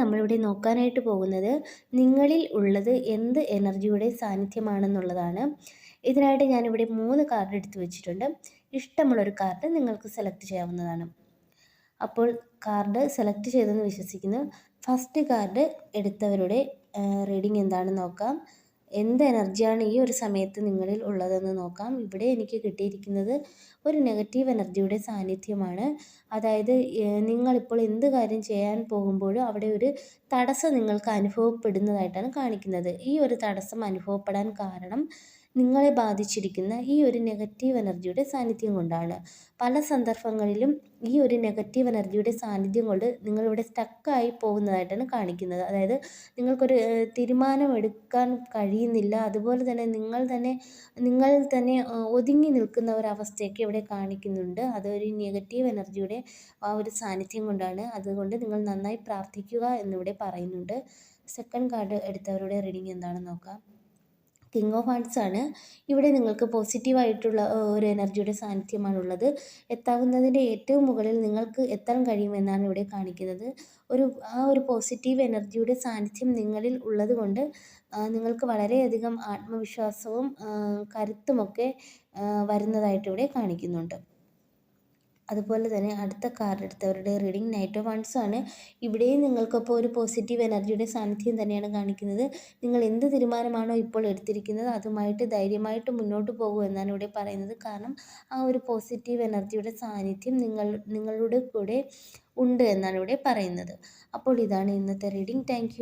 നമ്മളിവിടെ നോക്കാനായിട്ട് പോകുന്നത് നിങ്ങളിൽ ഉള്ളത് എന്ത് എനർജിയുടെ സാന്നിധ്യമാണെന്നുള്ളതാണ്. ഇതിനായിട്ട് ഞാനിവിടെ മൂന്ന് കാർഡ് എടുത്ത് വെച്ചിട്ടുണ്ട്. ഇഷ്ടമുള്ളൊരു കാർഡ് നിങ്ങൾക്ക് സെലക്ട് ചെയ്യാവുന്നതാണ്. അപ്പോൾ കാർഡ് സെലക്ട് ചെയ്തെന്ന് വിശ്വസിക്കുന്നു. ഫസ്റ്റ് കാർഡ് എടുത്തവരുടെ റീഡിംഗ് എന്താണെന്ന് നോക്കാം. എന്ത് എനർജിയാണ് ഈ ഒരു സമയത്ത് നിങ്ങളിൽ ഉള്ളതെന്ന് നോക്കാം. ഇവിടെ എനിക്ക് കിട്ടിയിരിക്കുന്നത് ഒരു നെഗറ്റീവ് എനർജിയുടെ സാന്നിധ്യമാണ്. അതായത് നിങ്ങളിപ്പോൾ എന്ത് കാര്യം ചെയ്യാൻ പോകുമ്പോഴും അവിടെ ഒരു തടസ്സം നിങ്ങൾക്ക് അനുഭവപ്പെടുന്നതായിട്ടാണ് കാണിക്കുന്നത്. ഈ ഒരു തടസ്സം അനുഭവപ്പെടാൻ കാരണം നിങ്ങളെ ബാധിച്ചിരിക്കുന്ന ഈ ഒരു നെഗറ്റീവ് എനർജിയുടെ സാന്നിധ്യം കൊണ്ടാണ്. പല സന്ദർഭങ്ങളിലും ഈ ഒരു നെഗറ്റീവ് എനർജിയുടെ സാന്നിധ്യം കൊണ്ട് നിങ്ങളിവിടെ സ്റ്റക്കായി പോകുന്നതായിട്ടാണ് കാണിക്കുന്നത്. അതായത് നിങ്ങൾക്കൊരു തീരുമാനം എടുക്കാൻ കഴിയുന്നില്ല. അതുപോലെ തന്നെ നിങ്ങൾ തന്നെ നിങ്ങൾ തന്നെ ഒതുങ്ങി നിൽക്കുന്ന ഒരവസ്ഥയൊക്കെ ഇവിടെ കാണിക്കുന്നുണ്ട്. അതൊരു നെഗറ്റീവ് എനർജിയുടെ ആ ഒരു സാന്നിധ്യം കൊണ്ടാണ്. അതുകൊണ്ട് നിങ്ങൾ നന്നായി പ്രാർത്ഥിക്കുക എന്നിവിടെ പറയുന്നുണ്ട്. സെക്കൻഡ് കാർഡ് എടുത്തവരുടെ റീഡിംഗ് എന്താണെന്ന് നോക്കാം. കിങ് ഓഫ് ഹാർട്സ് ആണ്. ഇവിടെ നിങ്ങൾക്ക് പോസിറ്റീവായിട്ടുള്ള ഒരു എനർജിയുടെ സാന്നിധ്യമാണുള്ളത്. എത്താവുന്നതിന്റെ ഏറ്റവും മുകളിൽ നിങ്ങൾക്ക് എത്താൻ കഴിയുമെന്നാണ് ഇവിടെ കാണിക്കുന്നത്. ഒരു ആ ഒരു പോസിറ്റീവ് എനർജിയുടെ സാന്നിധ്യം നിങ്ങളിൽ ഉള്ളതുകൊണ്ട് നിങ്ങൾക്ക് വളരെയധികം ആത്മവിശ്വാസവും കരുത്തുമൊക്കെ വരുന്നതായിട്ട് ഇവിടെ കാണിക്കുന്നുണ്ട്. അതുപോലെ തന്നെ അടുത്ത കാർഡ് എടുത്തവരുടെ റീഡിംഗ് നൈറ്റ് ഓഫ് വൺസ് ആണ്. ഇവിടെയും നിങ്ങൾക്കൊപ്പം ഒരു പോസിറ്റീവ് എനർജിയുടെ സാന്നിധ്യം തന്നെയാണ് കാണിക്കുന്നത്. നിങ്ങൾ എന്ത് തീരുമാനമാണോ ഇപ്പോൾ എടുത്തിരിക്കുന്നത് അതുമായിട്ട് ധൈര്യമായിട്ട് മുന്നോട്ട് പോകൂ എന്നാണ് ഇവിടെ പറയുന്നത്. കാരണം ആ ഒരു പോസിറ്റീവ് എനർജിയുടെ സാന്നിധ്യം നിങ്ങൾ നിങ്ങളുടെ കൂടെ ഉണ്ട് എന്നാണ് ഇവിടെ പറയുന്നത്. അപ്പോൾ ഇതാണ് ഇന്നത്തെ റീഡിംഗ് താങ്ക്